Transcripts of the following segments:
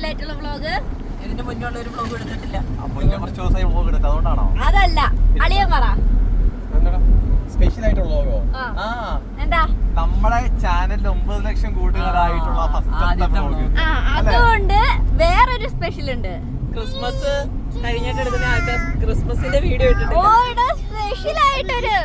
Vlog? ഇതിന്റെ ഒരു എടുത്തിട്ടില്ല. അപ്പൊ ഇന്നെ കുറച്ച് ദിവസമായി വ്ളോഗ് എടുത്ത് അതുകൊണ്ടാണോ? അതല്ല അളിയൻ പറ. സ്പെഷ്യൽ ആയിട്ടുള്ള വ്ളോഗോ ആ. എന്താ? നമ്മുടെ ചാനലിൽ ഒമ്പത് ലക്ഷം കൂട്ടുകാരായിട്ടുള്ള വ്ളോഗ് അതുകൊണ്ട് വേറൊരു സ്പെഷ്യൽ ഉണ്ട്. ക്രിസ്മസ് കഴിഞ്ഞിട്ട് എടുക്കുന്ന ആദ്യത്തെ ക്രിസ്മസിന്റെ വീഡിയോ ഇട്ടിട്ടില്ല ഓടെ സ്പെഷ്യൽ ആയിട്ടൊരു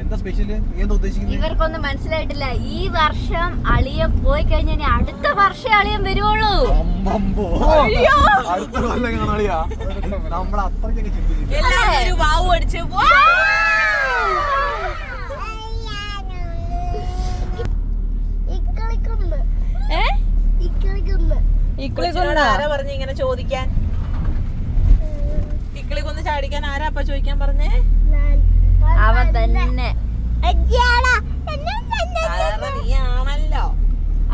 എന്താ സ്പെഷ്യൽ എന്താ ഉദ്ദേശിക്കുന്നത്? ഇവർക്കൊന്നും മനസ്സിലായിട്ടില്ല. ഈ വർഷം അളിയൻ പോയി കഴിഞ്ഞാൽ അടുത്ത വർഷം അളിയൻ വരുവുള്ളൂ. അടുത്ത കൊല്ലം കാണാളിയാ നമ്മൾ അത്രയ്ക്കൊക്കെ എല്ലാവരും ഒരു വാവ് അടിച്ച് വാ. ഏ? കൊച്ചിനോട് ആരാ പറഞ്ഞ ഇങ്ങനെ ചോദിക്കാൻ? ഇക്കിളി കൊന്ന് ചാടിക്കാൻ ആരാ അപ്പ ചോദിക്കാൻ പറഞ്ഞേ? അവൻ തന്നെ.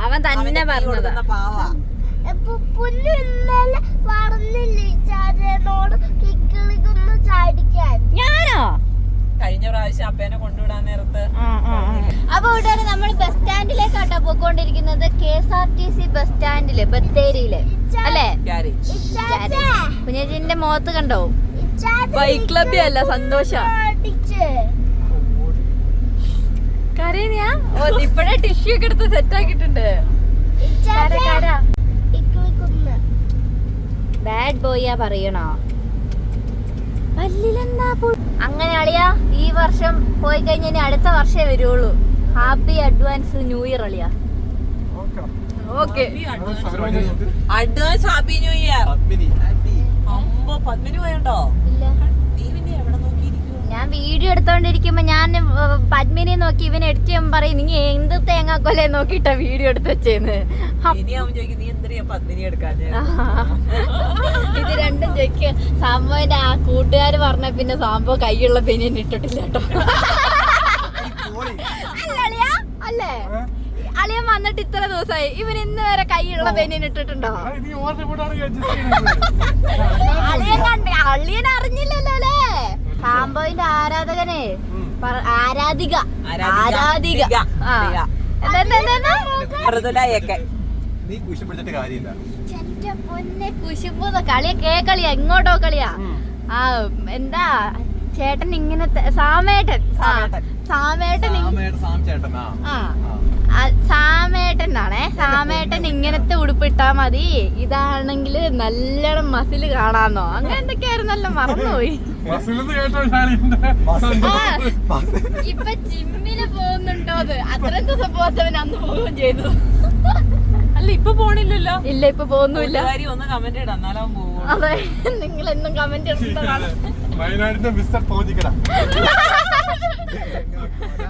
അവൻ തന്നെ പറഞ്ഞത്. ഞാനോ? കഴിഞ്ഞ പ്രാവശ്യം അപ്പേനെ കൊണ്ടുവിടാൻ നേരത്ത് അപ്പൊ കൂട്ടുകാരെ നമ്മൾ ബസ് സ്റ്റാൻഡിലേക്കാട്ടോ പോയിക്കൊണ്ടിരിക്കുന്നത്. K S R T C bus സ്റ്റാൻഡിൽ ബത്തേരിയിൽ. അല്ലേ? കുഞ്ഞേച്ചിന്റെ മുഖത്ത് കണ്ടോ? ബൈക്ക് ക്ലബ് അല്ല സന്തോഷം. കരയുന്നയാ? ഓ ഇപ്പഴേ ടിഷ്യൂ ഒക്കെ എടുത്ത് സെറ്റ് ആക്കിയിട്ടുണ്ട്. ബാഡ് ബോയ്യാ പറയണോ? പല്ലിലെന്താ അങ്ങനെ അളിയാ ഈ വർഷം പോയി കഴിഞ്ഞാൽ ഇനി അടുത്ത വർഷേ വരുള്ളൂ. ഹാപ്പി അഡ്വാൻസ് ന്യൂ ഇയർ അളിയാ. Okay advance happy new year Padmini പോയണ്ടോ? ഇല്ല നീ പിന്നെ എവിടെ നോക്കിയിരിക്കുവോ ഞാൻ വീഡിയോ എടുത്തോണ്ടിരിക്കുമ്പോ ഞാൻ പത്മിനെ നോക്കി ഇവനെ എഡിറ്റ് ചെയ്യാൻ പറയും നീ എന്ത് തേങ്ങാക്കൊലെ നോക്കിട്ട വീഡിയോ എടുത്ത് വെച്ചേന്ന്? ഇത് രണ്ടും ചോദിക്കുക സാമ്പോന്റെ ആ കൂട്ടുകാര് പറഞ്ഞ പിന്നെ സാമ്പോ കൈയുള്ള ബനിയൻ ഇട്ടിട്ടില്ല കേട്ടോ അല്ല അളിയാ അല്ലേ? അളിയൻ വന്നിട്ട് ഇത്ര ദിവസമായി ഇവൻ ഇന്ന് വരെ കൈയുള്ള ബനിയൻ ഇട്ടിട്ടുണ്ടോ? അളിയൻ കണ്ട അളിയൻ അറിഞ്ഞില്ലല്ലോ അല്ലേ? സാമ്പോയിന്റെ ആരാധകനെ. ആരാധിക. ആരാധിക. എങ്ങോട്ടോ? മൃദുലയൊക്കെ. നീ കാര്യമില്ല. എന്റെ പൊന്നെ കളിയാ ഇങ്ങോട്ടോ കളിയാ. ആ എന്താ ചേട്ടൻ ഇങ്ങനെ സാമേട്ടൻ. സാമേട്ടൻ. സാമേട്ടൻ ആണേ സാമേട്ടൻ ഇങ്ങനത്തെ ഉടുപ്പിട്ടാ മതി. ഇതാണെങ്കിൽ നല്ലോണം മസിൽ കാണാന്നോ. അങ്ങനെ എന്തൊക്കെയായിരുന്നല്ലോ മറന്നുപോയി. ഇപ്പൊ ജിമ്മിന് പോകുന്നുണ്ടോ അത്? അത്രയും ദിവസം പോകാത്തവൻ അന്ന് പോവുകയും ചെയ്തു. അല്ല ഇപ്പൊ പോണില്ലല്ലോ. ഇല്ല ഇപ്പൊ പോകുന്നില്ല ഒന്ന് കമന്റ് ഇടാം എന്നാലും അവൻ പോകും അതെ നിങ്ങൾ എന്നും കമന്റ് വയനാടിന്റെ മിസ്റ്റർ പോഞ്ചിക്കട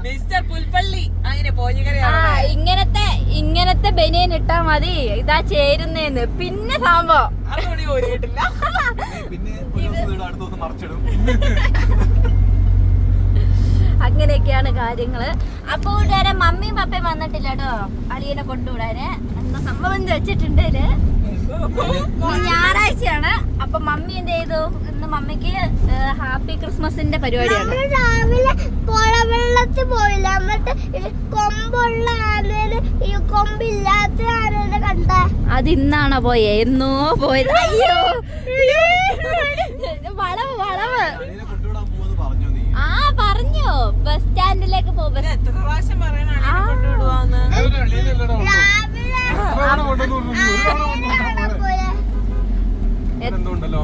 മിസ്റ്റർ പുൽപ്പള്ളി അങ്ങനെ പോഞ്ഞിക്കര ആ ഇങ്ങനത്തെ ഇങ്ങനത്തെ ബനിയൻ ഇട്ടാ മതി. ഇതാ ചേരുന്നേന്ന്. പിന്നെ സംഭവം ആ ഓടിയിട്ടില്ല പിന്നെ ഒരു ദിവസം ഇടും, അടുത്ത ദിവസം മറിച്ചിടും. അങ്ങനെയൊക്കെയാണ് കാര്യങ്ങൾ. അപ്പൊ കൂട്ടുകാരെ മമ്മിയും പപ്പയും വന്നിട്ടില്ല കേട്ടോ. അളിയനെ കൊണ്ടുവിടാന്. എന്താ സംഭവം. ഇന്ന് ഞായറാഴ്ചയാണ്. അപ്പൊ മമ്മി എന്ത് ചെയ്തു? ഇന്ന് മമ്മിക്ക് ഹാപ്പി ക്രിസ്മസിന്റെ പരിപാടിയാണ്. രാവിലെ പുഴ വെള്ളത്തിൽ പോയില്ല. എന്നിട്ട് കൊമ്പുള്ള ആനേനെ ഈ കൊമ്പില്ലാത്ത ആനേനെ കണ്ട. അത് ഇന്നാണോ പോയേ? എന്നോ പോയത്? അയ്യോ! വളവ് വളവ് അനിയനെ കൊണ്ടുവിടാൻ പോവാന്ന് പറഞ്ഞു നീ? ആ പറഞ്ഞു. ബസ് സ്റ്റാൻഡിലേക്ക് പോ ഇത് ബസ് എത്ര പ്രാവശ്യം പറയണ എന്തുണ്ടല്ലോ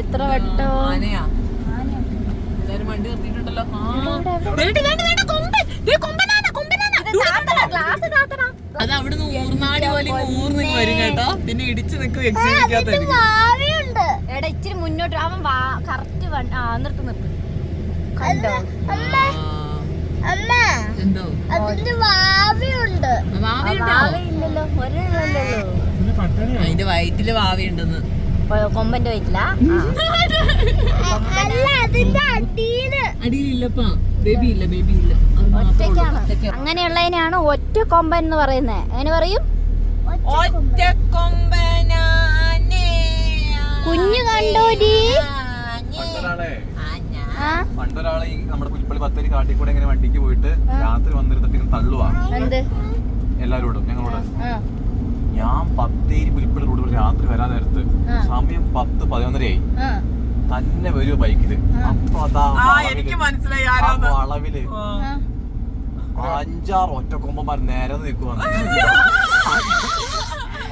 എത്ര വട്ടോ? ആനയാ. എല്ലാരും വണ്ടി നിർത്തിയിട്ടുണ്ടല്ലോ. അത് അവിടുന്ന് ഊർനാടി പോലെ ഊർന്ന് വരും കേട്ടോ. പിന്നെ ഇടിച്ചു നിൽക്കും എടാ ഇച്ചിരി മുന്നോട്ട്. അവൻ വാ കറക്റ്റ് നിർത്ത് നിർത്ത്. കണ്ടോ? അമ്മ എന്തോ? അതിന്റെ വാവിയുണ്ട്. അതിന്റെ വയറ്റിൽ വാവിയുണ്ടെന്ന്. കൊമ്പന്റെ വയറ്റില്ല അല്ല അതിന്റെ അടിയിൽ. അടിയിലില്ലപ്പാ. ബേബി ഇല്ല ബേബി ഇല്ല ഒറ്റയ്ക്കാണ്. അങ്ങനെയുള്ളതിനാണ് ഒറ്റ കൊമ്പൻ എന്ന് പറയുന്നത് അങ്ങനെ പറയും? ഒറ്റ കൊമ്പനാ കുഞ്ഞു കണ്ടോടി. പണ്ടൊരാളെ ഈ നമ്മുടെ പുൽപ്പള്ളി ബത്തേരി കാട്ടിൽ കൂടെ ഇങ്ങനെ വണ്ടിക്ക് പോയിട്ട് രാത്രി വന്നിരുന്നിട്ട് ഇങ്ങനെ തള്ളുവാ. എല്ലാരോടും ഞങ്ങളോട്. ഞാൻ പത്തേരി പുൽപ്പള്ളി റോഡ് രാത്രി വരാൻ നേരത്ത്. സമയം പത്ത് പതിനൊന്നരയായി. തന്നെ വരുമോ ബൈക്കിൽ. അപ്പൊ അതാ ആ വളവില്-. അഞ്ചാറ് ഒറ്റക്കൊമ്പന്മാർ നേരെ നിൽക്കുവാണ്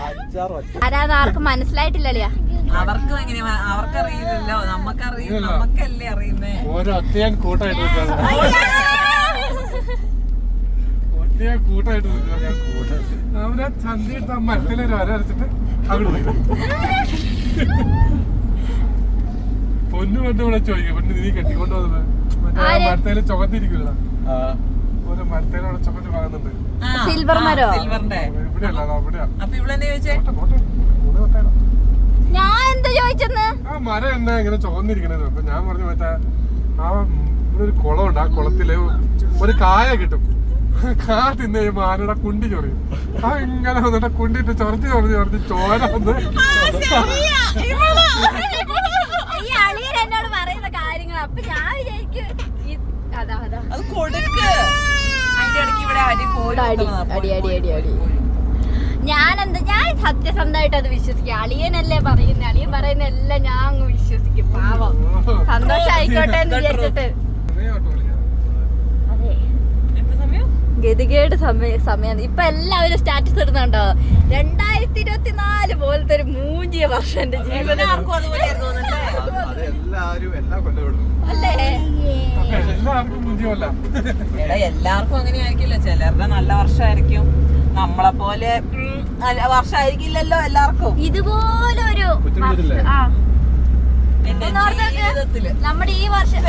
അഞ്ചാറ് ഒറ്റ ആർക്കും മനസ്സിലായിട്ടില്ലല്ലേ അവർക്കും എങ്ങനെ അവർക്കറിയില്ലല്ലോ. നമുക്കറിയും നമുക്കല്ലേ അറിയുന്നേ? ഓരോ ഒറ്റയാൻ കൂട്ടായിട്ട് നിൽക്കാണ് ഒറ്റയാൻ കൂട്ടായിട്ട് നിൽക്കാണ് അവരെ ചന്തിയിട്ട് ആ മരത്തിലൊരു വര അരച്ചിട്ട് അങ്ങോട്ട് പോയി പൊന്നു കൊണ്ട് ഇവിടെ ചോദിക്കും. പൊന്നു നീ കെട്ടിക്കൊണ്ട് വന്നത്. മറ്റേ? മരത്തേൽ ചുമത്തിരിക്കില്ല ഓരോ മരത്തേലവിടെ അവിടെ ചുമച്ച് വാങ്ങുന്നുണ്ട് ആ, സിൽവർ മരോ? സിൽവറിന്റെ ഇവിടെയല്ല അവിടെയാ അപ്പൊ ഇവിടെ ചോദിച്ചേ പോട്ടെ പോട്ടെ മൂന്ന് കൊട്ടയാണ് ഞാൻ എന്താ ചോദിച്ചെന്ന്? ആ മരം എന്നാ ഇങ്ങനെ ചുവന്നിരിക്കണത് അപ്പൊ ഞാൻ പറഞ്ഞു മറ്റേ ആ ഇവിടെ ഒരു കുളമുണ്ട്. ആ കുളത്തിൽ ഒരു കായ കിട്ടും. കാ തിന്നു കഴിയുമ്പോ ആനയുടെ കുണ്ടി ചൊറിയും. ആ ഇങ്ങനെ വന്നിട്ട് കുണ്ടിട്ട് ചൊറച്ച് ചൊറച്ച് ചൊറച്ച് ചോര വന്ന് ഈ അളിയൻ എന്നോട് പറയുന്ന കാര്യങ്ങൾ അപ്പൊ ഞാൻ വിചാരിക്കും ഈ- അതാ അതാ. അത് കൊടുക്ക്. അതിന്റെ ഇടയ്ക്ക് ഇവിടെ അടി പോയി അടി, അടി, അടി, അടി, അടി. പോയി. ഞാൻ സത്യസന്ധമായിട്ട് അത് വിശ്വസിക്കും. അളിയനല്ലേ പറയുന്നത് അളിയൻ പറയുന്ന എല്ലാം ഞാൻ അങ്ങ് വിശ്വസിക്കും പാവം. സന്തോഷായിക്കോട്ടെ എന്ന് വിചാരിച്ചിട്ട്. അതെ. എന്ത് സമയം? ഗതികേട് സമയ സമയം ഇപ്പൊ എല്ലാവരും സ്റ്റാറ്റസ് ഇടുന്നുണ്ടോ? രണ്ടായിരത്തി ഇരുപത്തി നാല് പോലത്തെ ഒരു മൂഞ്ചിയ വർഷം എന്റെ ജീവിതം അല്ലേ? എല്ലാവർക്കും മുഞ്ചിയല്ല എടാ എല്ലാവർക്കും അങ്ങനെ ആയിരിക്കില്ല ചിലരുടെ നല്ല വർഷമായിരിക്കും. നമ്മളെ പോലെ വർഷമായിരിക്കില്ലല്ലോ എല്ലാവർക്കും. ഇതുപോലെ ഒരു നമ്മുടെ ഈ വർഷം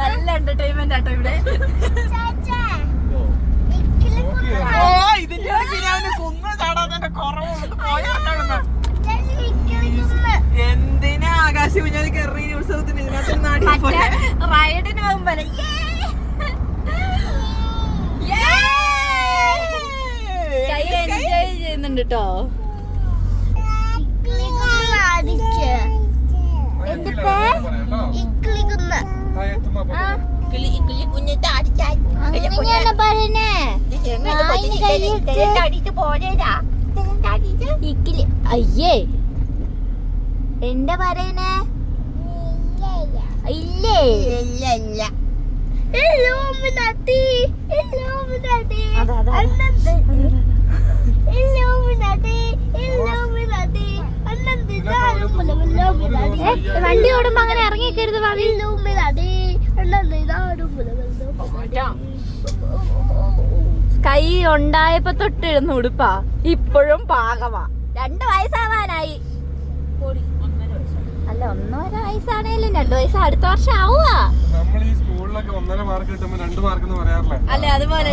നല്ല എന്റർടൈൻമെന്റ് ആട്ടോ ഇവിടെ. ചാച്ചാ. ഓ. ഇതിന്റെ കുന്ന കുറവുണ്ട് എന്തിനാ ആകാശ കുഞ്ഞാലി കയറി ഉത്സവത്തിന് ഇതിനകത്ത് റൈഡിന് പോകുമ്പോലെ കൈ എൻജോയ് ചെയ്യുന്നുണ്ട് കേട്ടോ ഇക്കിളി കുന്ന് അടിച്ച് ഇക്കിളി കുന്ന് അങ്ങനെയാണ് പറയുന്നേ കേട്ടോ അയ്യേ. എന്താ പറയണേ? ഇല്ലേ അതെ. വണ്ടി ഓടുമ്പോ അങ്ങനെ ഇറങ്ങിക്കരുത് കൈ ഉണ്ടായപ്പോ തൊട്ടിരുന്ന ഉടുപ്പാ. ഇപ്പോഴും പാകമാ. രണ്ട് വയസ്സാവാനായി. അല്ല ഒന്നര വയസ്സാണേലും രണ്ടു വയസ്സ് അടുത്ത വർഷം ആവുക നമ്മൾ ഈ സ്കൂളിലൊക്കെ ഒന്നര മാർക്ക് കിട്ടുമ്പോ രണ്ട് മാർക്ക് എന്ന് പറയാറില്ല? അല്ലെ അതുപോലെ.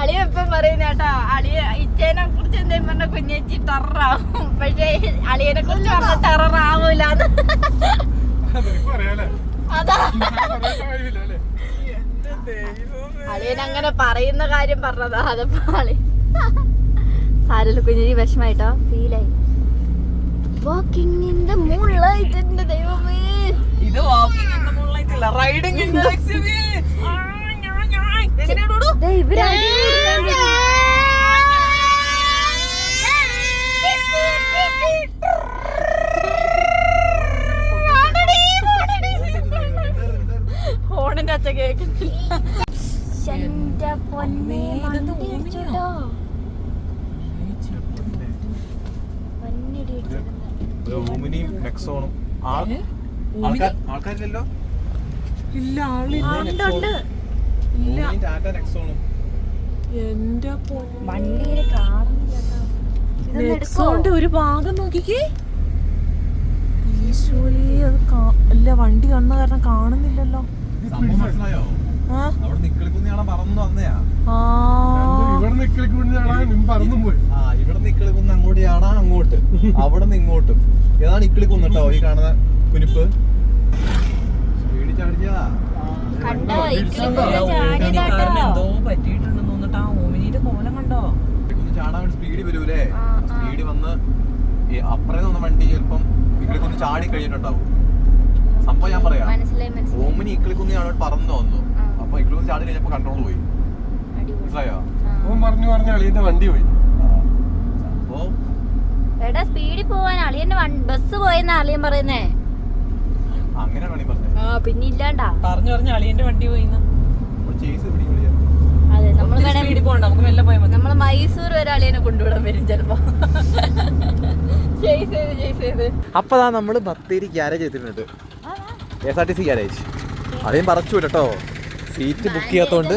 അളിയ എപ്പം പറയുന്ന കേട്ടോ അളിയ ഇച്ചേനെ കുറിച്ച് എന്തേലും പറഞ്ഞ കുഞ്ഞേച്ചി ടെററാവും. പക്ഷേ അളിയനെ കുറിച്ച് പറഞ്ഞ ടെററാവൂല. അതാ. അളിയൻ അങ്ങനെ പറയുന്ന കാര്യം പറഞ്ഞതാ അതപ്പോ അളി സാരല്ല കുഞ്ഞിരി വിഷമായിട്ടോ? ഫീലായി. വാക്കിംഗ് ഇൻ ദ മൂൺലൈറ്റ് എന്റെ ദൈവമേ. ഇത് വാക്കിംഗ് ഇൻ മൂൺലൈറ്റ് അല്ല റൈഡിംഗ് ഇൻ ദ ഇവർ ഹോണിന്റെ അച്ഛ കേൾക്കുന്നില്ല. എന്റെ പൊന്നെ ഇടിച്ചേക്കുന്നെ. ഓമിനിയും നെക്സോണും. ആൾക്കാരില്ലല്ലോ? ഇല്ല ആളില്ല. ഉണ്ട്, ഉണ്ട്. ഓമിനിയും ടാറ്റ നെക്സോണും എന്റെ വണ്ടിയിൽ? നെക്സോണിന്റെ ഒരു ഭാഗം നോക്കിക്കേ. അല്ല വണ്ടി കണ്ണ കാരണം കാണുന്നില്ലല്ലോ. അങ്ങോട്ട് അങ്ങോട്ട്. അവിടെ നിന്ന് ഇങ്ങോട്ടും ഏതാണ് ഇക്കിളി കേട്ടോ ഈ കാണുന്ന കുനിപ്പ്. സ്പീഡിൽ ചാടിയാ കണ്ടോ? എന്തോ പറ്റിയിട്ടുണ്ടെന്ന് തോന്നിട്ട് ആ ഓമിനിയുടെ കോലം കണ്ടോ? ചാടാൻ സ്പീഡിൽ വരൂലേ. സ്പീഡിൽ വന്ന് അപ്പുറേ നിന്ന് വണ്ടി ചിലപ്പം ഇക്കിളിക്കുന്ന് ചാടി കഴിഞ്ഞിട്ടുണ്ടാവും. സംഭവം ഞാൻ പറയാം. ഓമിനി ഇക്കിളിക്കുന്ന് ഞാൻ പറന്നു വന്നു. അപ്പൊ ഇക്കിളിക്കുന്ന് ചാടി കഴിഞ്ഞപ്പോ കൺട്രോൾ പോയി. മനസ്സിലായോ. പറഞ്ഞു പറഞ്ഞു പറഞ്ഞ അളിയന്റെ വണ്ടി പോയി. സംഭവം എടാ സ്പീഡിൽ പോവാൻ. അളിയന്റെ ബസ് പോയെന്നാ അളിയൻ പറയുന്നേ. അങ്ങനെ ആ പിന്നെ ഇല്ലാണ്ടാ പറഞ്ഞു പറഞ്ഞു അളിയന്റെ വണ്ടി പോയിന്ന്. ചേസ് പിടിക്കൂല അതെ നമ്മൾ മൈസൂർ വരെ അളിയനെ കൊണ്ടുവിടാൻ വരും ചെലപ്പോ. അപ്പതാ നമ്മൾ ബത്തേരി ഗ്യാരേജ് എത്തിയിട്ടുണ്ട് K S R T C garage അളിയൻ പറച്ചു കേട്ടോ സീറ്റ് ബുക്ക് ചെയ്യാത്തോണ്ട്.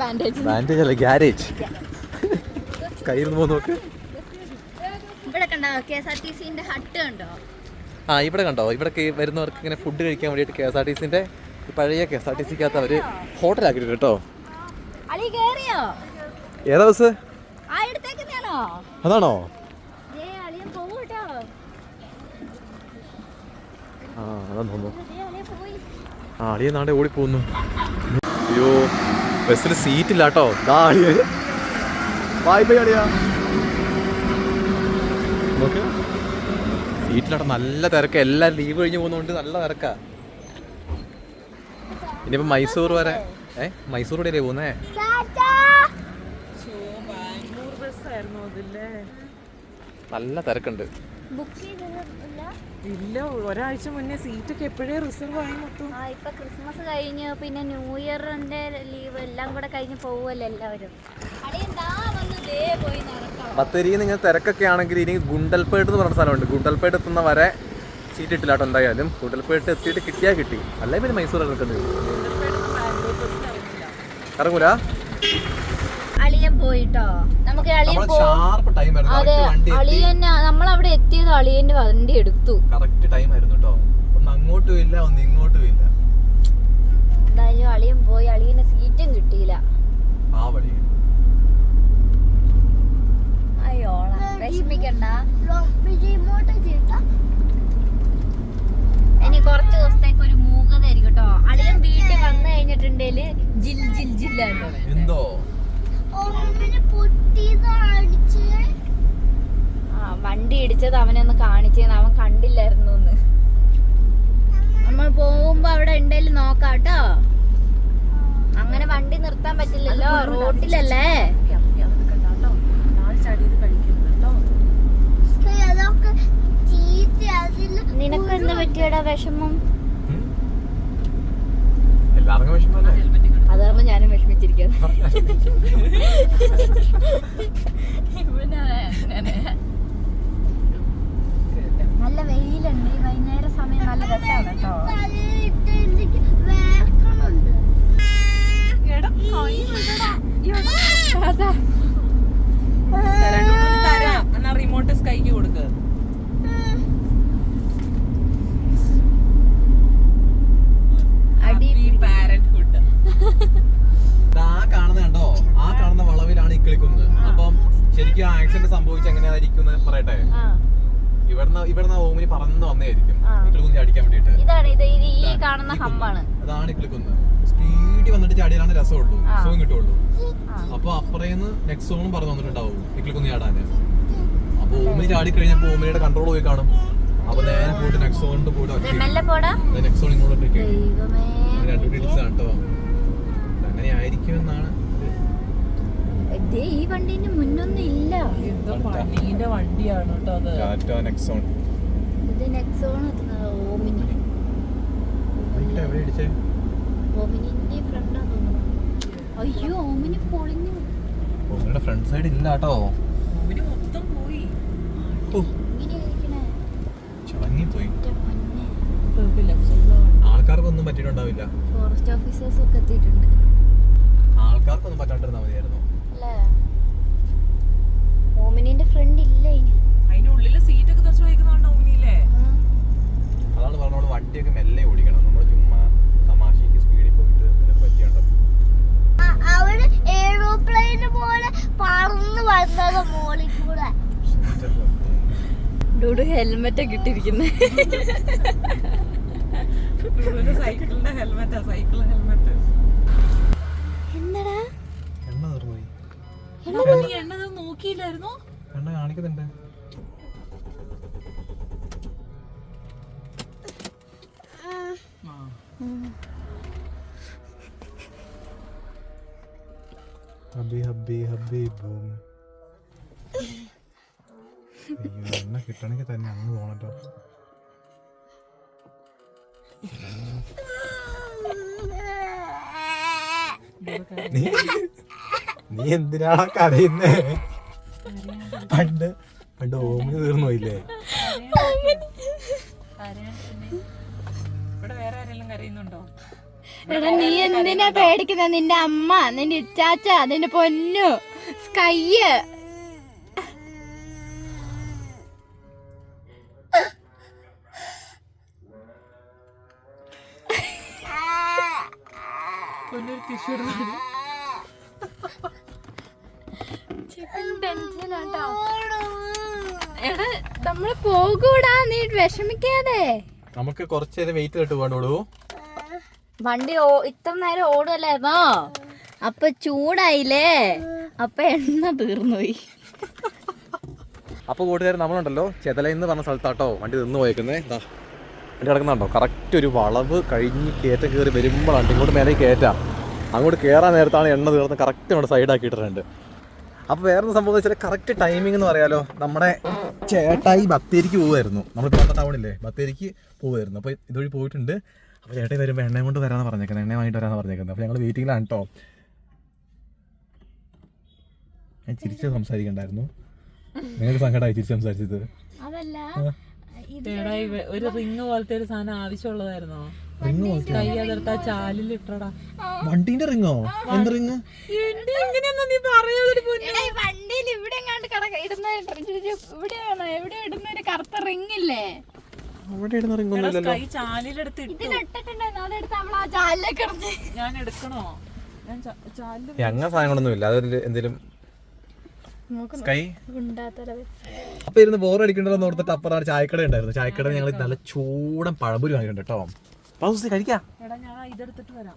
ബാൻഡേജ് ബാൻഡേജ് അല്ല ഗ്യാരേജ് കയ്യിൽ നിന്ന് പോകുന്ന നോക്ക് ഇവിടെ കണ്ടോ കെ എസ് ആർ ടി സിന്റെ ഹട്ട് കണ്ടോ? ആ ഇവിടെ കണ്ടോ? ഇവിടെ വരുന്നവർക്ക് ഇങ്ങനെ ഫുഡ് കഴിക്കാൻ വേണ്ടിയിട്ട് കെ എസ് ആർ ടി സിന്റെ പഴയ കെ എസ് ആർ ടി സിക്കകത്ത് അവർ ഹോട്ടലാക്കിയിട്ടുണ്ട് കേട്ടോ. ഏതാ ബസ്? അതാണോ? ആ അതാ തോന്നുന്നു. ആ അളിയെ നാടെ ഓടി പോകുന്നു. അയ്യോ ബസ്സിൽ സീറ്റ് ഇല്ല കേട്ടോ. ദാ ബൈ ബൈ അളിയാ നോക്ക്. സീറ്റിലാട്ടോ നല്ല തിരക്ക്. എല്ലാം ലീവ് കഴിഞ്ഞ് പോകുന്നതുകൊണ്ട് നല്ല തിരക്കാ. ഇനിയിപ്പോ മൈസൂർ വരെ. ഏ? മൈസൂർ വരെ പോകുന്നേ? നല്ല തിരക്കുണ്ട്. ഇല്ല ഒരാഴ്ച മുന്നേ സീറ്റ് ഒക്കെ എപ്പോഴേ റിസർവ് ആയി മൊത്തം. ആ ഇപ്പൊ ക്രിസ്മസ് കഴിഞ്ഞു പിന്നെ ന്യൂ ഇയറിന്റെ ലീവ് എല്ലാം കൂടെ കഴിഞ്ഞ് പോവുമല്ലോ എല്ലാവരും? അളിയൻ ദാ വന്ന് ദേ പോയി നടക്കാം ബത്തേരിയിൽ നിന്ന് ഇങ്ങനെ തിരക്കൊക്കെ ആണെങ്കിൽ ഇനി ഗുണ്ടൽപേട്ട് എന്ന് പറഞ്ഞ സ്ഥലമുണ്ട്. ഗുണ്ടൽപേട്ട് എത്തുന്ന വരെ സീറ്റ് ഇട്ടില്ല കേട്ടോ എന്തായാലും. ഗുണ്ടൽപേട്ട് എത്തിയിട്ട് കിട്ടിയാൽ കിട്ടി. അല്ലെങ്കിൽ പിന്നെ മൈസൂർ ഇറക്കുന്നത് ഇറങ്ങൂല? അളിയൻ പോയിട്ടോ? നമുക്ക് അളിയൻ അതെ അളിയൻ നമ്മൾ അവിടെ എത്തിയത് അളിയന്റെ വണ്ടി എടുത്തു. കറക്റ്റ് ടൈം ആയിരുന്നു കേട്ടോ ഒന്ന് അങ്ങോട്ടും ഇല്ല ഒന്ന് ഇങ്ങോട്ടും ഇല്ല. എന്തായാലും അളിയൻ പോയി. അളിയന് സീറ്റും കിട്ടിയില്ല. ആ വഴി അയ്യോള വിഷമിക്കണ്ട. ഇനി കുറച്ച് ദിവസത്തേക്ക് ഒരു മൂകതായിരിക്കും കേട്ടോ അളിയൻ വീട്ടിൽ വന്നു കഴിഞ്ഞിട്ടുണ്ടെങ്കിൽ ജിൽ ജിൽ ജില്ലാണോ എന്തോ? ആ വണ്ടി ഇടിച്ചത് അവനൊന്ന് കാണിച്ചേന്ന്. അവൻ കണ്ടില്ലായിരുന്നു നമ്മൾ പോകുമ്പോ അവിടെ ഉണ്ടെങ്കിൽ നോക്കാട്ടോ അങ്ങനെ വണ്ടി നിർത്താൻ പറ്റില്ലല്ലോ. റോട്ടിലല്ലേ? നിനക്ക് എന്ത് പറ്റിയടാ വിഷമം? എല്ലാവർക്കും വിഷമല്ലേ? അത് കാരണം ഞാനും വിഷമിച്ചിരിക്കുന്നത് നല്ല വെയിലുണ്ട് ഈ വൈകുന്നേര സമയം നല്ല രസമാണ് കേട്ടോ തലയിലിട്ട് എനിക്ക് വേർക്കണുണ്ട് തരാം എന്നാ റിമോട്ട് സ്കൈക്ക് കൊടുക്ക് അടി പാരന്റ്ഹുഡ് ആ കാണുന്ന കണ്ടോ ആ കാണുന്ന വളവിലാണ് ഇക്കിളിക്കുന്നത് അപ്പം ശരിക്കും ആക്സിഡന്റ് സംഭവിച്ച എങ്ങനെയായിരിക്കും എന്ന് പറയട്ടെ ആ ഇവിടുന്ന് ഇവിടുന്ന് ഓമിനി പറന്ന് വന്നതായിരിക്കും. ആ. ഇക്കിളിക്കുന്ന് ചാടിക്കാൻ വേണ്ടിയിട്ട്. ഇതാണ് ഇത് ഈ കാണുന്ന ഹമ്പാണ് അതാണ് ഇക്കിളിക്കുന്ന് സ്പീഡിൽ വന്നിട്ട് ചാടിയാലാണ് രസമുള്ളൂ. ആ. സുഖം കിട്ടുള്ളൂ. ആ. അപ്പൊ അപ്പറേന്ന് നെക്സ്റ്റ് സോണും പറഞ്ഞു വന്നിട്ടുണ്ടാവും ഇക്കിളിക്കുന്ന് ചാടാന്. അപ്പൊ ഓമിനി ചാടി കഴിഞ്ഞപ്പോ ഓമിനിയുടെ കൺട്രോൾ പോയി കാണും. അപ്പൊ നേരെ പോയിട്ട് നെക്സ്റ്റ് സോണിട്ട് പോയിട്ട് മെല്ലെ പോടാ. നെക്സ്റ്റ് സോൺ ഇങ്ങോട്ട് ഇട്ടേക്കും. ദൈവമേ. രണ്ട് രണ്ടുകൂടി ആണ് കേട്ടോ അങ്ങനെ ആയിരിക്കും എന്നാണ് ദേ, ഈ വണ്ടീന്റെ മുന്നൊന്നും ഇല്ല. എന്തോ പണീന്റെ വണ്ടിയാണ് കേട്ടോ അത്. ടാറ്റ നെക്സോൺ. ഇത് നെക്സോൺ ഓമിനി. ഓമിനിന്റെ ഫ്രണ്ടാ തോന്നുന്നു. അയ്യോ ഓമിനി പൊളിഞ്ഞു. ഓമിനിയുടെ ഫ്രണ്ട് സൈഡ് ഇല്ല കേട്ടോ ഓമിന് മൊത്തം പോയി. ചളങ്ങി പോയി ആൾക്കാർക്കൊന്നും പറ്റിയിട്ടുണ്ടാവില്ല. ഫോറസ്റ്റ് ഓഫീസേഴ്സ് ഒക്കെ എത്തിയിട്ടുണ്ട്. ആൾക്കാർക്കൊന്നും പറ്റാണ്ടിരുന്നാ മതിയായിരുന്നു. അല്ലേ? ഓമിനിന്റെ ഫ്രണ്ട് ഇല്ല ഇനി. അതിനുള്ളിൽ സീറ്റൊക്കെ തെറിച്ച് വയ്ക്കുന്നതുകൊണ്ട് ഓമിനിയില്ലേ അതാണ് പറഞ്ഞോളൂ വണ്ടിയൊക്കെ മെല്ലെ ഓടിക്കണം. നമ്മൾ ചുമ്മാ തമാശക്ക് സ്പീഡിൽ പോയിട്ട് നിനക്ക് പറ്റിയാണ്ടോ അവിടെ പോലെ പറന്ന് വന്നത് മോളിൽ കൂടെ. ഡൂഡു ഹെൽമെറ്റ് ഒക്കെ ഇട്ടിരിക്കുന്നേ സൈക്കിളിന്റെ ഹെൽമെറ്റാ സൈക്കിൾ ഹെൽമെറ്റ്. എന്നടാ? എണ്ണ നോക്കിയില്ലായിരുന്നു? എണ്ണ കാണിക്കുന്നുണ്ട്. Hubby hubby hubby boom. അയ്യോ എണ്ണ കിട്ടണമെങ്കിൽ തന്നെ അങ്ങ് പോണല്ലോ നീ? നീ എന്തിനാണ് കരയുന്നേ? പണ്ട് പണ്ട് ഓമിന് തീർന്നു പോയില്ലേ? ഇവിടെ വേറെ ആരെങ്കിലും കരയുന്നുണ്ടോ? എടാ നീ എന്തിനാ പേടിക്കുന്ന? നിന്റെ അമ്മ നിന്റെ ഇച്ചാച്ച നിന്റെ പൊന്നു സ്കൈയ്. പൊന്നൊരു ടിഷ്യൂ എടാ നമ്മൾ പോകൂടാ നീ വിഷമിക്കാതെ. നമുക്ക് കുറച്ച് നേരം വെയിറ്റ് ഇട്ട് പോകണ്ടോളൂ വണ്ടി ഓ- ഇത്ര നേരം ഓടുമല്ലായിരുന്നോ അപ്പൊ ചൂടായില്ലേ? അപ്പൊ എണ്ണ തീർന്നുപോയി. അപ്പോൾ കൂട്ടുകാർ നമ്മളുണ്ടല്ലോ ചെതല എന്ന് പറഞ്ഞ സ്ഥലത്താട്ടോ വണ്ടി നിന്ന് പോയേക്കുന്നത് എന്താ വണ്ടി കിടക്കുന്നുണ്ടോ കറക്റ്റ് ഒരു വളവ് കഴിഞ്ഞ് കയറ്റ കയറി വരുമ്പോഴാണ് ഇങ്ങോട്ട് മേലെ കയറ്റാം. അങ്ങോട്ട് കയറാൻ നേരത്താണ് എണ്ണ തീർന്ന് കറക്റ്റ് നമ്മുടെ സൈഡാക്കിയിട്ടുണ്ട് അപ്പോൾ വേറൊരു സംഭവം വെച്ചാൽ കറക്റ്റ് ടൈമിംഗ് എന്ന് പറയാലോ നമ്മുടെ ചേട്ടായി ബത്തേരിക്ക് പോവായിരുന്നു നമ്മൾ ഇപ്പോൾ ടൗണില്ലേ ബത്തേരിക്ക് പോവായിരുന്നു അപ്പോൾ ഇതുവഴി പോയിട്ടുണ്ട്. അപ്പോൾ ചേട്ടായി വരുമ്പോൾ എണ്ണയും കൊണ്ട് വരാമെന്ന് പറഞ്ഞേക്കുന്നത് എണ്ണ വാങ്ങിയിട്ട് വരാമെന്ന് പറഞ്ഞേക്കുന്നത്. അപ്പോൾ ഞങ്ങൾ വെയിറ്റിംഗിലാണ് കേട്ടോ ഞാൻ ചിരിച്ച് സംസാരിക്കണ്ടായിരുന്നു. നിങ്ങൾക്ക് സങ്കടമായി ചിരിച്ച് സംസാരിച്ചത് അതല്ല ഒരു റിങ് പോലത്തെ ഒരു സാധനം ആവശ്യമുള്ളതായിരുന്നോ? കൈ അതിർത്താ വണ്ടീന്റെ റിങ്ങോ? എന്ത് റിങ് എങ്ങനെയൊന്നും നീ പറയാതൊരു എടാ, ഈ വണ്ടിയിൽ ഇവിടെ എങ്ങാണ്ട് കിടക്ക ഇടുന്ന ഇവിടെയാണോ. എവിടെ ഇടുന്ന ഒരു കറുത്ത റിംഗ് ഇല്ലേ അവിടെ ഇടുന്ന റിങ് ഒന്നും ഇല്ലല്ലോ. കൈ ചാലിലെടുത്ത് ഇട്ടു. ഇതിലിട്ടിട്ടുണ്ടായിരുന്നു അതെടുത്ത് നമ്മൾ ആ ജാലിലേക്ക് ഇറങ്ങി ഞാൻ എടുക്കണോ? ഞാൻ ചാ- ചാലിൽ ഏ, അങ്ങനെ സാധനങ്ങളൊന്നും ഇല്ല. അതൊരു എന്തെങ്കിലും സ്കൈ അപ്പൊ ഇരുന്ന് ബോർ അടിക്കണ്ടല്ലോ ഓർത്തിട്ട് അപ്പുറം ചായക്കട ഉണ്ടായിരുന്നു. ചായക്കട ഞങ്ങൾ നല്ല ചൂടൻ പഴംപൊരി വാങ്ങിയിട്ടുണ്ട് കേട്ടോ. പാസി കഴിക്കാം. എടാ ഞാൻ ഇതെടുത്തിട്ട് വരാം.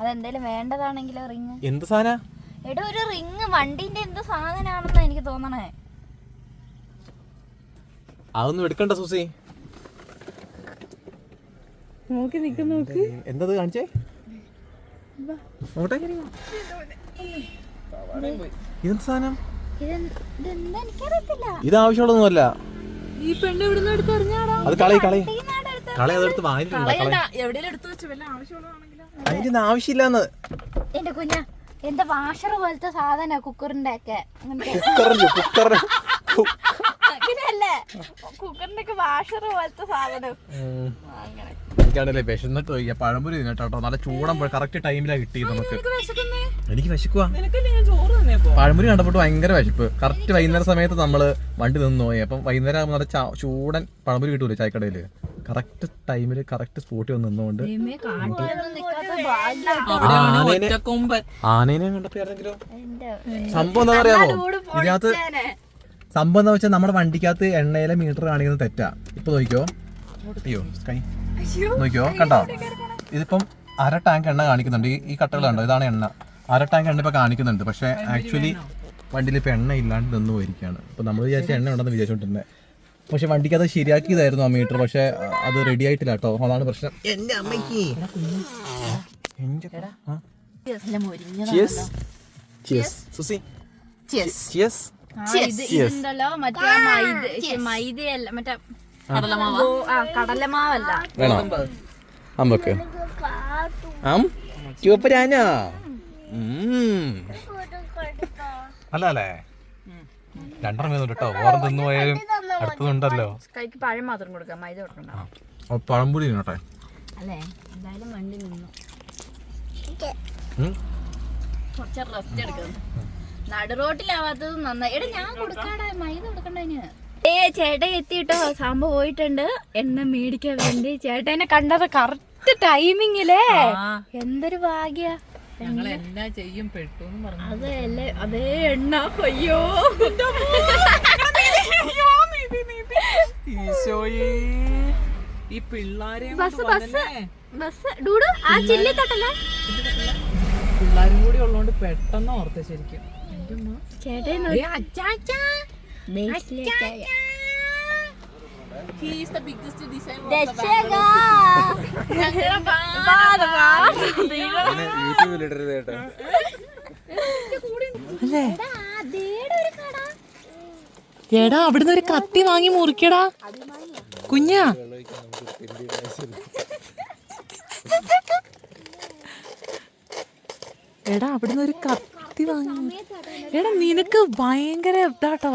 അതെന്തേലും വേണ്ടതാണെങ്കിലോ റിങ്? എന്ത് സാധന? എടാ ഒരു റിങ്. വണ്ടിന്റെ എന്ത് സാധനാണെന്നാ എനിക്ക് തോന്നണേ. അതൊന്നും എടുക്കണ്ട സൂസി. നോക്കി നോക്ക് എന്തത് കാണിച്ചേ? നോട്ടെ ഇതെന്ത് സാധനം? ഇത് ആവശ്യമുള്ളതൊന്നുമല്ല. ഈ പെണ്ണ് ഇവിടുന്ന് എടുത്ത് എറിഞ്ഞാടാ? അത് കളി കളി. കളി അതെടുത്ത് വാങ്ങിയിട്ടുണ്ട്? കളി എവിടെയെങ്കിലും എടുത്തു വെച്ച്? വല്ല ആവശ്യമുള്ളതാണെങ്കിലോ അതിന്റെ ആവശ്യമില്ലാന്ന്. എന്റെ കുഞ്ഞ എന്റെ വാഷർ പോലത്തെ സാധന കുക്കറിന്റെ ഒക്കെ കുക്കറിന് കുക്കറിന് അങ്ങനെയല്ലേ? കുക്കറിന്റെ ഒക്കെ വാഷർ പോലത്തെ സാധനം. ഉം. എനിക്കാണല്ലേ വിശന്നിട്ട് പോയി പഴംപൊരി തിന്നിട്ടോ നല്ല ചൂടൻ കറക്റ്റ് ടൈമിലാണ് കിട്ടിയത് നമുക്ക്. എനിക്ക് വിശക്കുവാ. നിനക്കല്ലേ ഞാൻ ചോറ് തന്നെ പോ പഴംപൊരി കണ്ടപ്പോൾ ഭയങ്കര വിശപ്പ്. കറക്റ്റ് വൈകുന്നേര സമയത്ത് നമ്മൾ വണ്ടി നിന്ന് പോയി. അപ്പം വൈകുന്നേരം ആകുമ്പോൾ നല്ല ചൂടൻ പഴംപൊരി കിട്ടൂലേ ചായക്കടയിൽ കറക്റ്റ് ടൈമിൽ കറക്റ്റ് സ്പോട്ടിൽ വന്ന് നിന്നുകൊണ്ട് ആനേനെ- കണ്ടപ്പോ സംഭവം എന്താ അറിയാമോ ഇതിനകത്ത് സംഭവം എന്താ വെച്ചാൽ നമ്മുടെ വണ്ടിക്കകത്ത് എണ്ണയിലെ മീറ്റർ കാണിക്കുന്നത് തെറ്റാ. ഇപ്പൊ നോക്കിയോ അയ്യോ സ്കൈ നോക്കിയോ കണ്ടോ? ഇതിപ്പം അര ടാങ്ക് എണ്ണ കാണിക്കുന്നുണ്ട്. ഈ- കട്ടകൾ കണ്ടോ ഇതാണ് എണ്ണ. അര ടാങ്ക് എണ്ണ ഇപ്പൊ കാണിക്കുന്നുണ്ട്. പക്ഷെ ആക്ച്വലി വണ്ടിയിൽ ഇപ്പൊ എണ്ണ ഇല്ലാണ്ട് നിന്ന് പോയിരിക്കുകയാണ്. ഇപ്പൊ നമ്മൾ വിചാരിച്ച എണ്ണ ഉണ്ടെന്ന് വിചാരിച്ചോണ്ടിരുന്നത് പക്ഷെ വണ്ടിക്ക് അത് ശരിയാക്കിയതായിരുന്നു ആ മീറ്റർ. പക്ഷെ അത് റെഡി ആയിട്ടില്ല കേട്ടോ. അതാണ് പ്രശ്നം. എന്റെ അമ്മയ്ക്ക്. സുസി. മറ്റേ മൈദയല്ല. മറ്റേ ഗോ- ആ കടലമാവല്ല. വേണോ? അമ്പക്ക് ആം ചുവപ്പരാനാ? അല്ല അല്ലേ രണ്ടെണ്ണം വീതം കേട്ടോ ഓരം തിന്നു പോയാലും അടുത്തതുണ്ടല്ലോ കൈക്ക് പഴം മാത്രം കൊടുക്കാം മൈദ കൊടുക്കണ്ട. പഴംപൊടി തിന്നോട്ടെ അല്ലേ? എന്തായാലും വണ്ടി നിന്നു. കുറച്ച് റെസ്റ്റ് എടുക്കണം. നടുറോട്ടിലാവാത്തത് നന്നായി. എടാ ഞാൻ കൊടുക്കാടാ. മൈദ കൊടുക്കണ്ടതിന് ഏ ചേട്ടൻ എത്തിട്ടോ സാമ്പ പോയിട്ടുണ്ട്. എണ്ണ മേടിക്കാൻ വേണ്ടി ചേട്ടനെ കണ്ടത് കറക്റ്റ് ടൈമിങ്ങിലേ എന്തൊരു ഭാഗ്യ. ഞങ്ങൾ എന്നാ ചെയ്യും? പെട്ടു എന്ന് പറഞ്ഞു. അതല്ലേ അതേ എണ്ണ. അയ്യോ. ഈശോയേ. ഈ പിള്ളാരെ ബസ് ബസ് ബസ്. ഡൂഡു ആ ചില്ലി തട്ടല്ലേ? പിള്ളാരും കൂടി ഉള്ളോണ്ട് പെട്ടെന്ന് ഓർത്ത ശരിക്കും. ചേട്ടേ He's the biggest designer യൂട്യൂബിലിടരുത് കേട്ടോ. എടാ അവിടുന്ന് ഒരു കത്തി വാങ്ങി മുറിക്കടാ. കുഞ്ഞാ. എടാ അവിടുന്ന് ഒരു കത്തി വാങ്ങി. എടാ നിനക്ക് ഭയങ്കര ഇതാട്ടോ.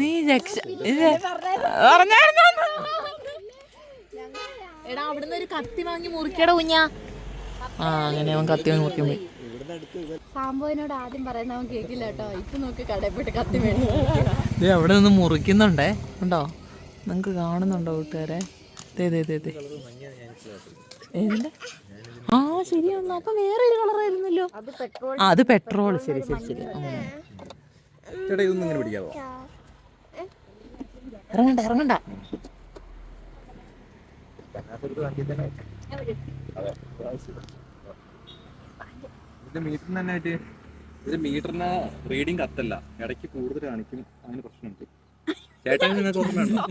നീ രക്ഷ ഇത് എടാ അവിടുന്ന് ഒരു കത്തി വാങ്ങി മുറിക്കട കുഞ്ഞാ. ആ അങ്ങനെ അവൻ കത്തി വാങ്ങി മുറിക്കാൻ പോയി. സാമ്പോനോട് ആദ്യം പറയുന്നവൻ കേക്കില്ല കേട്ടോ. ഇപ്പൊ നോക്കി കടയിൽ പോയിട്ട് കത്തി വേണം ദേ അവിടെ നിന്ന് മുറിക്കുന്നുണ്ടേ. ഉണ്ടോ? നിങ്ങക്ക് കാണുന്നുണ്ടോ കൂട്ടുകാരെ ദേ ദേ ദേ ദേ. ഏതിന്റെ ആ ശരിയാണല്ലോ അപ്പൊ വേറെ ഒരു കളറായിരുന്നല്ലോ ആ അത് പെട്രോൾ ശരി ശരി ശരി. ചേട്ടാ ഇതൊന്നും ഇങ്ങനെ പിടിക്കാവോ? ഇറങ്ങണ്ട ഇറങ്ങണ്ട. മീറ്ററിന് തന്നെ ആയിട്ട് ഇത് മീറ്ററിന് റീഡിങ് കത്തല്ല ഇടയ്ക്ക് കൂടുതൽ കാണിക്കും. അങ്ങനെ പ്രശ്നമുണ്ട്. ചേട്ടാ നിങ്ങൾക്ക് ഓർമ്മയുണ്ടോ?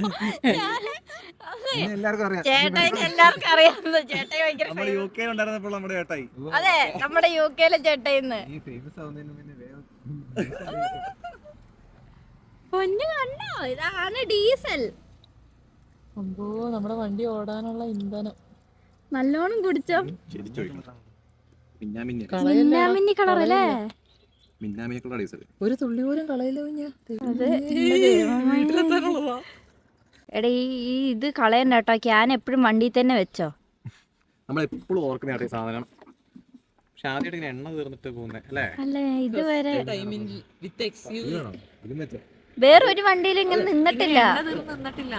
എല്ലാവർക്കും അറിയാം. ചേട്ടായിന് എല്ലാവർക്കും അറിയാവുന്ന ചേട്ടായി ഭയങ്കര നമ്മൾ യു കെ ഉണ്ടായിരുന്നപ്പോൾ നമ്മുടെ ചേട്ടായി. അതെ നമ്മുടെ യു കെയിലെ ചേട്ടായിന്ന്. ഈ ഫേമസ് ആവുന്നതിന് വേഗം പൊന്നു കണ്ടോ? ഇതാണ് ഡീസൽ. അമ്പോ നമ്മുടെ വണ്ടി ഓടാനുള്ള ഇന്ധനം. നല്ലോണം കുടിച്ചോ. മിന്നാമിന്നി. കളർ അല്ലേ? ഡീസൽ ഒരു തുള്ളി പോലും കളയില്ല കുഞ്ഞാ. എടാ ഈ ഈ ഇത് കളയണ്ട കേട്ടോ. ക്യാൻ എപ്പോഴും വണ്ടിയിൽ തന്നെ വെച്ചോ. നമ്മൾ എപ്പോഴും ഓർക്കുന്ന കേട്ടോ ഈ സാധനം. പക്ഷെ ആദ്യമായിട്ട് ഇങ്ങനെ എണ്ണ തീർന്നിട്ട് പോകുന്നേ അല്ലേ? അല്ലേ ഇതുവരെ വിത്ത് എക്സ്ക്യൂസ് വേറെ ഒരു വേറൊരു വണ്ടിയിൽ ഇങ്ങനെ നിന്നിട്ടില്ല. നിന്നിട്ടില്ല.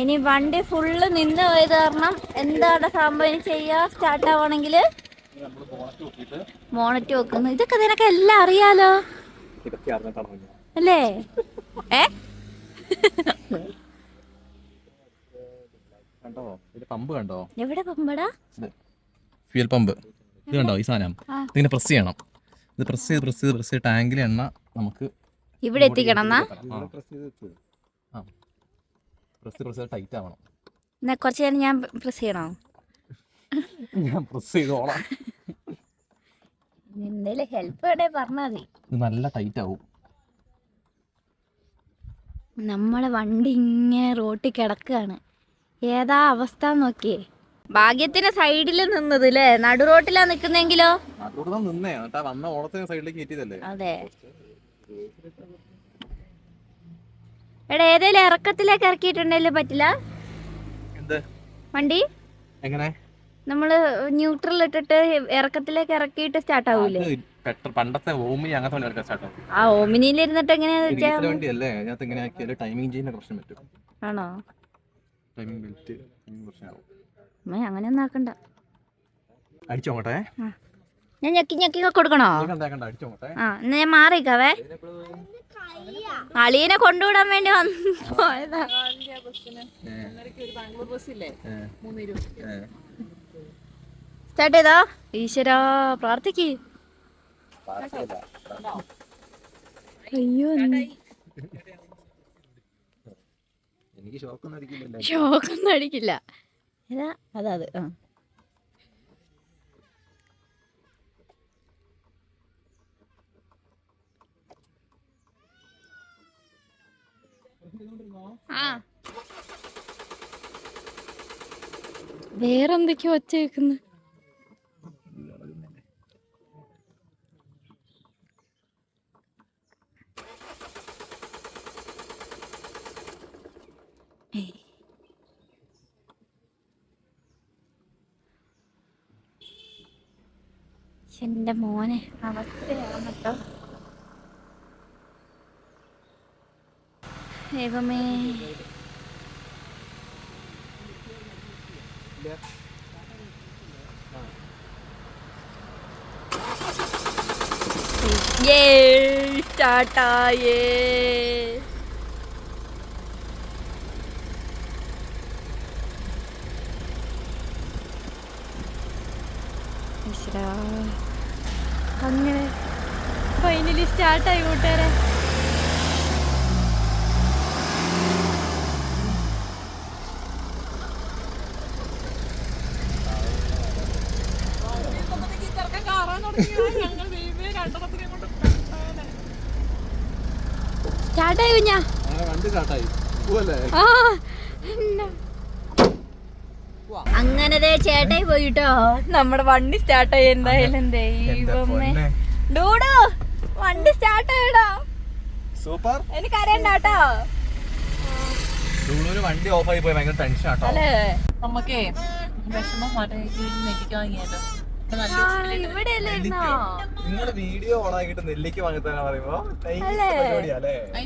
ഇനി വണ്ടി ഫുള്ള് നിന്ന് പോയത് കാരണം എന്താണ് സംഭവം? ചെയ്യാ സ്റ്റാർട്ട് ആവണെങ്കിൽ മോണറ്റ് വെക്കുന്നു. ഇതൊക്കെ നിനക്ക് എല്ലാം അറിയാലോ. അല്ലേ? ഏ? കണ്ടോ? ഇത് പമ്പ് കണ്ടോ? എവിടെ പമ്പടാ? Fuel pump. ഇത് കണ്ടോ ഈ സാധനം? ഇതിങ്ങനെ പ്രസ് ചെയ്യണം. ഇത് പ്രസ് ചെയ്ത് പ്രസ് ചെയ്ത് പ്രസ് ചെയ്ത് ടാങ്കിലെ എണ്ണ നമുക്ക് ഇവിടെ എത്തിക്കണം പ്രസ് പ്രസ് ടൈറ്റ് ആവണം. എന്നാ കുറച്ച് നേരം ഞാൻ പ്രസ് ചെയ്യണോ? ഞാൻ പ്രസ് ചെയ്തോളാം. എന്തേലും ഹെൽപ്പ് വേണേ പറഞ്ഞാൽ മതി. ഇത് നല്ല ടൈറ്റ് ആവും. നമ്മളെ വണ്ടി ഇങ്ങനെ റോട്ടിൽ കിടക്കുകയാണ് ഏതാ അവസ്ഥ നോക്കിയേ ഭാഗ്യത്തിന് സൈഡിൽ നിന്നത് അല്ലേ നടു റോട്ടിലാ നിക്കുന്നെങ്കിലോ നിന്നേ. വന്ന ഓളത്തിന് സൈഡിലേക്ക് കയറ്റിയതല്ലേ? അതെ. എടാ ഏതേലും ഇറക്കത്തിലേക്ക് ഇറക്കിയിട്ടുണ്ടെങ്കിലും പറ്റില്ല? എന്ത്? വണ്ടി? എങ്ങനെ? നമ്മൾ ന്യൂട്രൽ ഇട്ടിട്ട് ഇറക്കത്തിലേക്ക് ഇറക്കിയിട്ട് സ്റ്റാർട്ട് ആവൂലേ? പണ്ടത്തെ ഓമിനി അങ്ങനത്തെ വണ്ടി സ്റ്റാർട്ട് ആ ഓമിനിയിൽ ഇരുന്നിട്ട് എങ്ങനെയാ വെച്ചാ? വണ്ടി അല്ലേ അതിനകത്ത് ഇങ്ങനെ ആക്കിയാൽ ടൈമിംഗ് ചെയ്യുന്ന പ്രശ്നം പറ്റും. ആണോ? ടൈമിംഗ് ബെൽറ്റ് പ്രശ്നമാവും അമ്മേ അങ്ങനെയൊന്നും ആക്കണ്ട. അടിച്ചോട്ടെ ഞാൻ ഞെക്കി ഞെക്കി കൊടുക്കണോ? ആ എന്നാ ഞാൻ മാറിക്കാവേ അളിയനെ കൊണ്ടുവിടാൻ വേണ്ടി വന്ന് പോയതാ. സ്റ്റാർട്ട് ചെയ്തോ? ഈശ്വരാ പ്രാർത്ഥിക്ക്. അയ്യോ എനിക്ക് ഷോക്കൊന്നും അടിക്കില്ല ഷോക്കൊന്നും അടിക്കില്ല. ഏതാ അതാ അത്. ആ. വേറെന്തൊക്കെയോ ഒച്ച കേൾക്കുന്നു ദൈവമേ. യേ സ്റ്റാർട്ടായേ. അങ്ങനെ ഫൈനലി സ്റ്റാർട്ടായി കൂട്ടുകാരെ. വണ്ടി സ്റ്റാർട്ടായി ആ, എന്നാ. അങ്ങനെ ദേ ചേട്ടായി പോയിട്ടോ. നമ്മുടെ വണ്ടി സ്റ്റാർട്ട് സ്റ്റാർട്ടായി എന്തായാലും ദൈവമേ. ഡൂഡു വണ്ടി സ്റ്റാർട്ട് ആയിടോ. സൂപ്പർ. എനിക്കറിയണ്ടാട്ടോ. ചൂടൂര് വണ്ടി ഓഫ് ആയി പോയി. ഭയങ്കര ടെൻഷൻ ആട്ടോ. അല്ലേ? നമുക്കേ വിഷമം മാറ്റി നെല്ലിക്ക വാങ്ങിയാലോ ഇവിടെ അല്ലായിരുന്നോ നിങ്ങളുടെ വീഡിയോ ഓൺ ആക്കിയിട്ട് നെല്ലിക്ക് വാങ്ങി തരാൻ പറയുമ്പോ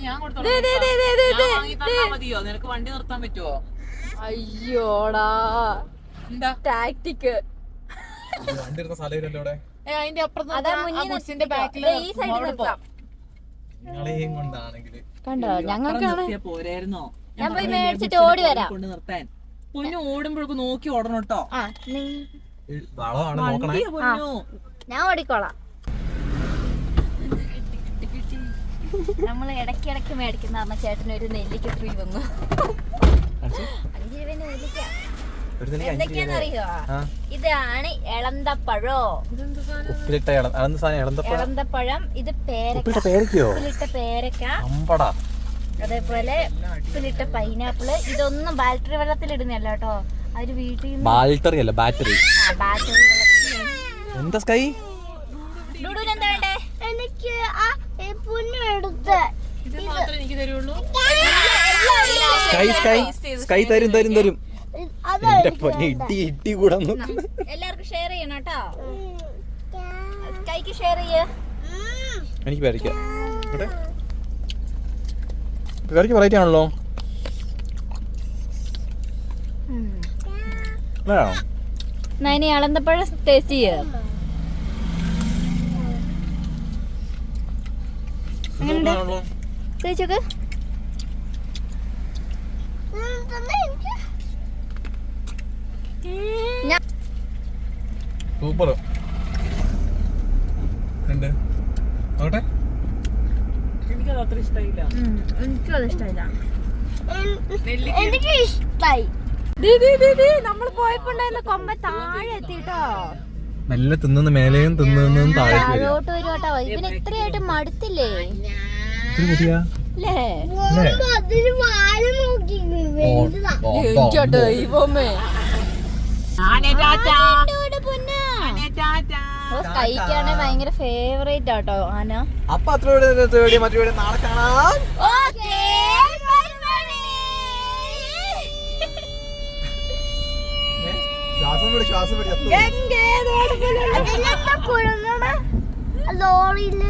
ഞാൻ കൊടുത്തോളാം. ദേ, ദേ, ദേ, ദേ, ദേ, ഞാൻ ദേ, വാങ്ങി തന്നാ മതിയോ? നിനക്ക് വണ്ടി നിർത്താൻ പറ്റുമോ അയ്യോടാ. എന്താ? ടാക്ടിക്ക് വണ്ടി എടുത്ത സ്ഥലമില്ലല്ലോ ഇവിടെ ഏ അതിന്റെ അപ്പുറത്ത് അതാ ഈ നിർത്താം. നിങ്ങളെയും കണ്ടോ? ഞങ്ങൾക്കാണ് പോരായിരുന്നോ? ഞാൻ പോയി പറഞ്ഞില്ലേ, മേടിച്ചിട്ട് ഓടി വരാം. കൊണ്ട് നിർത്താൻ. പൊന്നു ഓടുമ്പോഴേക്കും നോക്കി ഓടണം കേട്ടോ. ആ നീ വളമാണ് നോക്കണേ. വണ്ടിയാ പൊന്നു. ഞാൻ ഓടിക്കോളാം. നമ്മൾ ഇടയ്ക്ക് ഇടയ്ക്ക് മേടിക്കുന്ന അമ്മ ചേട്ടന് ഒരു നെല്ലിക്ക ഫ്രീ വന്നു. അഞ്ച് രൂപേന്റെ നെല്ലിക്ക. ഇതാണ് ഇളന്തപ്പഴോ ഉപ്പിലിട്ട ഇളന്തപ്പഴം ഇത് പേരക്ക. പേരക്കയോ? ഉപ്പിലിട്ട പേരക്ക. അമ്പടാ. അതേപോലെ ഉപ്പിലിട്ട പൈനാപ്പിൾ ഇതൊന്നും ബാറ്ററി വെള്ളത്തിൽ ഇടുന്നല്ല കേട്ടോ. അവർ വീട്ടിൽ ബാറ്ററി അല്ല ബാറ്ററി. ബാറ്ററി വെള്ളത്തിൽ എന്താ സ്കൈ ഡുഡുവിന് എന്താ വേണ്ടേ എനിക്ക് ആ ഈ പുല്ല് എടുത്ത് ഇത് മാത്രമേ എനിക്ക് തരുള്ളൂ സ്കൈ സ്കൈ സ്കൈ തരും തരും തരും. അത് എന്റെ പൊന്നെ ഇട്ടി ഇട്ടി കൂടെ എല്ലാവർക്കും ഷെയർ ചെയ്യണം കേട്ടോ. സ്കൈക്ക് ഷെയർ ചെയ്യ. എനിക്ക് പേരയ്ക്ക പേരയ്ക്ക് വെറൈറ്റി ആണല്ലോ. ഇനി അളന്തപ്പഴം ടേസ്റ്റ് ചെയ്യ. കഴിച്ചോക്ക് സൂപ്പർ ഉണ്ട് നോട്ടെ എനിക്കത് അത്ര ഇഷ്ടമായില്ല എനിക്കും അത് ഇഷ്ടമില്ല എനിക്ക് ഇഷ്ടായി നമ്മൾ പോയപ്പോ ഉണ്ടായിരുന്ന കൊമ്പ താഴെ എത്തിട്ടോ നല്ല തിന്നുന്ന മേലെയും തിന്നുന്നതും താഴേക്ക് താഴോട്ട് വരും കേട്ടോ. ഇവന് ഇത്രയായിട്ട് മടുത്തില്ലേ? ഭയങ്കര ഫേവറേറ്റ് ആട്ടോ ആന. അപ്പൊ അത്ര തേടി മറ്റു നാളെ കാണാം. ശ്വാസം പിടി ശ്വാസം പിടി ലോറിയിൽ.